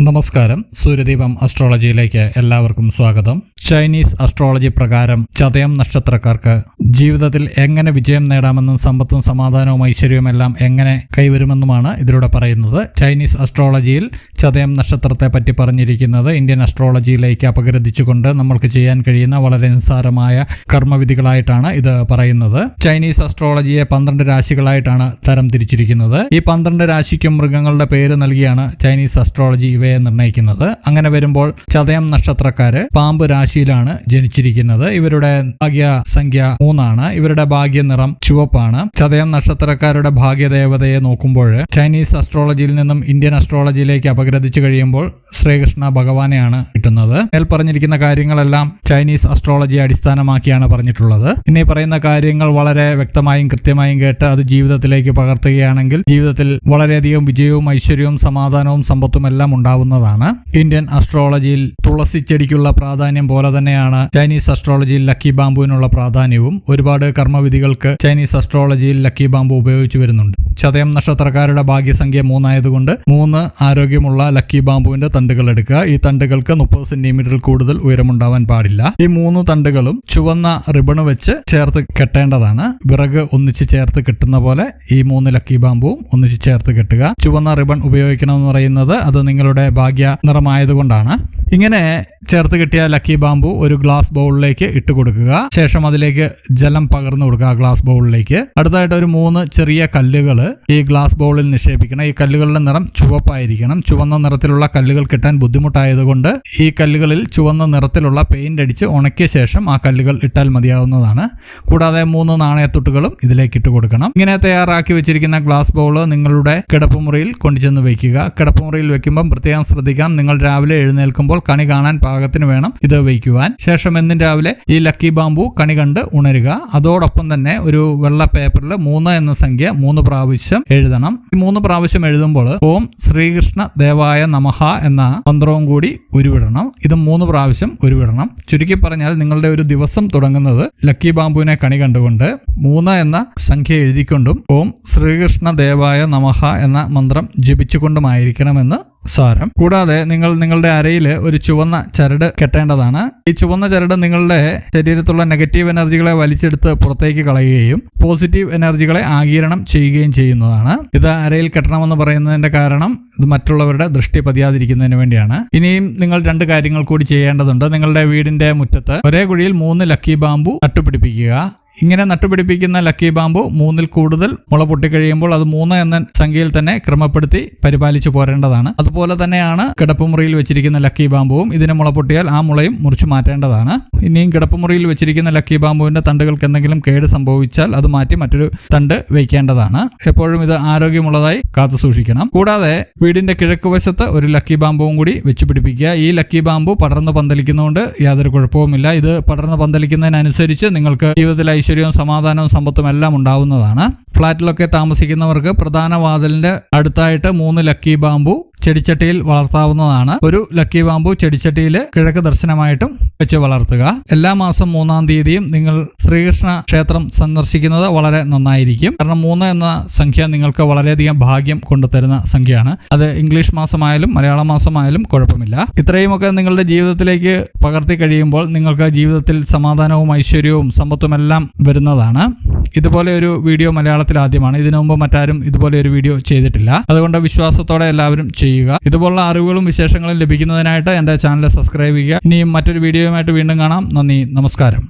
നമസ്കാരം. സൂര്യദീപം അസ്ട്രോളജിയിലേക്ക് എല്ലാവർക്കും സ്വാഗതം. ചൈനീസ് അസ്ട്രോളജി പ്രകാരം ചതയം നക്ഷത്രക്കാർക്ക് ജീവിതത്തിൽ എങ്ങനെ വിജയം നേടാമെന്നും സമ്പത്തും സമാധാനവും ഐശ്വര്യവും എല്ലാം എങ്ങനെ കൈവരുമെന്നുമാണ് ഇതിലൂടെ പറയുന്നത്. ചൈനീസ് അസ്ട്രോളജിയിൽ ചതയം നക്ഷത്രത്തെ പറ്റി പറഞ്ഞിരിക്കുന്നത് ഇന്ത്യൻ അസ്ട്രോളജിയിലേക്ക് അപഗ്രഥിച്ചുകൊണ്ട് നമ്മൾക്ക് ചെയ്യാൻ കഴിയുന്ന വളരെ നിസ്സാരമായ കർമ്മവിധികളായിട്ടാണ് ഇത് പറയുന്നത്. ചൈനീസ് അസ്ട്രോളജിയെ പന്ത്രണ്ട് രാശികളായിട്ടാണ് തരം തിരിച്ചിരിക്കുന്നത്. ഈ പന്ത്രണ്ട് രാശിക്കും മൃഗങ്ങളുടെ പേര് നൽകിയാണ് ചൈനീസ് അസ്ട്രോളജി ഇവയെ നിർണയിക്കുന്നത് അങ്ങനെ വരുമ്പോൾ ചതയം നക്ഷത്രക്കാര് പാമ്പ് രാശിയിലാണ് ജനിച്ചിരിക്കുന്നത്. ഇവരുടെ ഭാഗ്യ സംഖ്യ മൂന്നാണ്. ഇവരുടെ ഭാഗ്യ നിറം ചുവപ്പാണ്. ചതയം നക്ഷത്രക്കാരുടെ ഭാഗ്യദേവതയെ നോക്കുമ്പോൾ ചൈനീസ് അസ്ട്രോളജിയിൽ നിന്നും ഇന്ത്യൻ അസ്ട്രോളജിയിലേക്ക് അപഗ്രഥിച്ചു കഴിയുമ്പോൾ ശ്രീകൃഷ്ണ ഭഗവാനെയാണ് കിട്ടുന്നത്. മേൽ പറഞ്ഞിരിക്കുന്ന കാര്യങ്ങളെല്ലാം ചൈനീസ് അസ്ട്രോളജിയെ അടിസ്ഥാനമാക്കിയാണ് പറഞ്ഞിട്ടുള്ളത്. ഇനി പറയുന്ന കാര്യങ്ങൾ വളരെ വ്യക്തമായും കൃത്യമായും കേട്ട് അത് ജീവിതത്തിലേക്ക് പകർത്തുകയാണെങ്കിൽ ജീവിതത്തിൽ വളരെയധികം വിജയവും ഐശ്വര്യവും സമാധാനവും സമ്പത്തും എല്ലാം ഉണ്ടാവുന്നതാണ്. ഇന്ത്യൻ അസ്ട്രോളജിയിൽ തുളസി ചെടിക്കുള്ള പ്രാധാന്യം പോലെ തന്നെയാണ് ചൈനീസ് അസ്ട്രോളജിയിൽ ലക്കി ബാമ്പുവിനുള്ള പ്രാധാന്യവും ഒരുപാട് കർമ്മവിധികൾക്ക് ചൈനീസ് അസ്ട്രോളജിയിൽ ലക്കി ബാമ്പു ഉപയോഗിച്ചു വരുന്നുണ്ട്. ചതയം നക്ഷത്രക്കാരുടെ ഭാഗ്യസംഖ്യ മൂന്നായതുകൊണ്ട് മൂന്ന് ആരോഗ്യമുള്ള ലക്കി ബാമ്പുവിന്റെ തണ്ടുകൾ എടുക്കുക. ഈ തണ്ടുകൾക്ക് മുപ്പത് സെന്റിമീറ്ററിൽ കൂടുതൽ ഉയരമുണ്ടാവാൻ പാടില്ല. ഈ മൂന്ന് തണ്ടുകളും ചുവന്ന റിബണ് വെച്ച് ചേർത്ത് കെട്ടേണ്ടതാണ്. വിറക് ഒന്നിച്ച് ചേർത്ത് കെട്ടുന്ന പോലെ ഈ മൂന്ന് ലക്കി ബാമ്പുവും ഒന്നിച്ച് ചേർത്ത് കെട്ടുക. ചുവന്ന റിബൺ ഉപയോഗിക്കണം എന്ന് പറയുന്നത് അത് നിങ്ങളുടെ ഭാഗ്യ നിറമായതുകൊണ്ടാണ്. ഇങ്ങനെ ചേർത്ത് കിട്ടിയ ലക്കി ബാമ്പു ഒരു ഗ്ലാസ് ബൗളിലേക്ക് ഇട്ട് കൊടുക്കുക. ശേഷം അതിലേക്ക് ജലം പകർന്നു കൊടുക്കുക ഗ്ലാസ് ബൗളിലേക്ക് അടുത്തായിട്ട് ഒരു മൂന്ന് ചെറിയ കല്ലുകൾ ഈ ഗ്ലാസ് ബൗളിൽ നിക്ഷേപിക്കണം. ഈ കല്ലുകളുടെ നിറം ചുവപ്പായിരിക്കണം. ചുവന്ന നിറത്തിലുള്ള കല്ലുകൾ കിട്ടാൻ ബുദ്ധിമുട്ടായതുകൊണ്ട് ഈ കല്ലുകളിൽ ചുവന്ന നിറത്തിലുള്ള പെയിന്റ് അടിച്ച് ഉണക്കിയ ശേഷം ആ കല്ലുകൾ ഇട്ടാൽ മതിയാവുന്നതാണ്. കൂടാതെ മൂന്ന് നാണയത്തുട്ടുകളും ഇതിലേക്ക് ഇട്ട് കൊടുക്കണം. ഇങ്ങനെ തയ്യാറാക്കി വെച്ചിരിക്കുന്ന ഗ്ലാസ് ബൗൾ നിങ്ങളുടെ കിടപ്പുമുറിയിൽ കൊണ്ടുചെന്ന് വയ്ക്കുക കിടപ്പുമുറിയിൽ വെക്കുമ്പോൾ പ്രത്യേകം ശ്രദ്ധിക്കാം നിങ്ങൾ രാവിലെ എഴുന്നേൽക്കുമ്പോൾ കണി കാണാൻ പാകത്തിന് വേണം ഇത് വയ്ക്കുവാൻ. ശേഷം എന്നും രാവിലെ ഈ ലക്കി ബാമ്പു കണി കണ്ട് ഉണരുക. അതോടൊപ്പം തന്നെ ഒരു വെള്ള പേപ്പറിൽ മൂന്ന് എന്ന സംഖ്യ മൂന്ന് പ്രാവശ്യം എഴുതണം. ഈ മൂന്ന് പ്രാവശ്യം എഴുതുമ്പോൾ ഓം ശ്രീകൃഷ്ണ ദേവായ നമഹ എന്ന മന്ത്രവും കൂടി ഉരുവിടണം. ഇത് മൂന്ന് പ്രാവശ്യം ഉരുവിടണം. ചുരുക്കി പറഞ്ഞാൽ നിങ്ങളുടെ ഒരു ദിവസം തുടങ്ങുന്നത് ലക്കി ബാമ്പുവിനെ കണി കണ്ടുകൊണ്ട് മൂന്ന് എന്ന സംഖ്യ എഴുതിക്കൊണ്ടും ഓം ശ്രീകൃഷ്ണ ദേവായ നമഹ എന്ന മന്ത്രം ജപിച്ചുകൊണ്ടുമായിരിക്കണമെന്ന് സാരം. കൂടാതെ നിങ്ങൾ നിങ്ങളുടെ അരയിൽ ഒരു ചുവന്ന ചരട് കെട്ടേണ്ടതാണ്. ഈ ചുവന്ന ചരട് നിങ്ങളുടെ ശരീരത്തുള്ള നെഗറ്റീവ് എനർജികളെ വലിച്ചെടുത്ത് പുറത്തേക്ക് കളയുകയും പോസിറ്റീവ് എനർജികളെ ആഗീരണം ചെയ്യുകയും ചെയ്യുന്നതാണ്. ഇത് അരയിൽ കെട്ടണമെന്ന് പറയുന്നതിന്റെ കാരണം ഇത് മറ്റുള്ളവരുടെ ദൃഷ്ടി പതിയാതിരിക്കുന്നതിന് വേണ്ടിയാണ്. ഇനിയും നിങ്ങൾ രണ്ട് കാര്യങ്ങൾ കൂടി ചെയ്യേണ്ടതുണ്ട്. നിങ്ങളുടെ വീടിന്റെ മുറ്റത്ത് ഒരേ കുഴിയിൽ മൂന്ന് ലക്കി ബാമ്പു നട്ടുപിടിപ്പിക്കുക. ഇങ്ങനെ നട്ടുപിടിപ്പിക്കുന്ന ലക്കി ബാമ്പു മൂന്നിൽ കൂടുതൽ മുള പൊട്ടിക്കഴിയുമ്പോൾ അത് മൂന്ന് എന്ന സംഖ്യയിൽ തന്നെ ക്രമപ്പെടുത്തി പരിപാലിച്ചു പോരേണ്ടതാണ്. അതുപോലെ തന്നെയാണ് കിടപ്പുമുറിയിൽ വെച്ചിരിക്കുന്ന ലക്കി ബാമ്പുവും ഇതിനെ മുള പൊട്ടിയാൽ ആ മുളയും മുറിച്ചു മാറ്റേണ്ടതാണ്. ഇനിയും കിടപ്പുമുറിയിൽ വെച്ചിരിക്കുന്ന ലക്കി ബാമ്പുവിന്റെ തണ്ടുകൾക്ക് എന്തെങ്കിലും കേട് സംഭവിച്ചാൽ അത് മാറ്റി മറ്റൊരു തണ്ട് വയ്ക്കേണ്ടതാണ് എപ്പോഴും ഇത് ആരോഗ്യമുള്ളതായി കാത്തു സൂക്ഷിക്കണം. കൂടാതെ വീടിന്റെ കിഴക്ക് വശത്ത് ഒരു ലക്കി ബാമ്പുവും കൂടി വെച്ചു പിടിപ്പിക്കുക. ഈ ലക്കി ബാമ്പു പടർന്ന് പന്തലിക്കുന്നതുകൊണ്ട് യാതൊരു കുഴപ്പവുമില്ല. ഇത് പടർന്ന് പന്തലിക്കുന്നതിനനുസരിച്ച് നിങ്ങൾക്ക് ജീവിതത്തിൽ ഐശ്വര്യവും സമാധാനവും സമ്പത്തും എല്ലാം ഉണ്ടാവുന്നതാണ്. ഫ്ളാറ്റിലൊക്കെ താമസിക്കുന്നവർക്ക് പ്രധാന വാതിലിന്റെ അടുത്തായിട്ട് മൂന്ന് ലക്കി ബാമ്പു ചെടിച്ചട്ടിയിൽ വളർത്താവുന്നതാണ്. ഒരു ലക്കി ബാമ്പു ചെടിച്ചട്ടിയിൽ കിഴക്ക് ദർശനമായിട്ടും വെച്ച് വളർത്തുക. എല്ലാ മാസം മൂന്നാം തീയതിയും നിങ്ങൾ ശ്രീകൃഷ്ണ ക്ഷേത്രം സന്ദർശിക്കുന്നത് വളരെ നന്നായിരിക്കും. കാരണം മൂന്ന് എന്ന സംഖ്യ നിങ്ങൾക്ക് വളരെയധികം ഭാഗ്യം കൊണ്ടുതരുന്ന സംഖ്യയാണ്. അത് ഇംഗ്ലീഷ് മാസമായാലും മലയാള മാസമായാലും കുഴപ്പമില്ല. ഇത്രയുമൊക്കെ നിങ്ങളുടെ ജീവിതത്തിലേക്ക് പകർത്തി കഴിയുമ്പോൾ നിങ്ങൾക്ക് ജീവിതത്തിൽ സമാധാനവും ഐശ്വര്യവും സമ്പത്തുമെല്ലാം വരുന്നതാണ്. ഇതുപോലെ ഒരു വീഡിയോ മലയാളത്തിൽ ആദ്യമാണ്. ഇതിനു മുമ്പ് മറ്റാരും ഇതുപോലെ ഒരു വീഡിയോ ചെയ്തിട്ടില്ല. അതുകൊണ്ട് വിശ്വാസത്തോടെ എല്ലാവരും ചെയ്യുക. ഇതുപോലുള്ള അറിവുകളും വിശേഷങ്ങളും ലഭിക്കുന്നതിനായിട്ട് എന്റെ ചാനൽ സബ്സ്ക്രൈബ് ചെയ്യുക. ഇനിയും മറ്റൊരു വീഡിയോയുമായിട്ട് വീണ്ടും കാണാം. നന്ദി. നമസ്കാരം.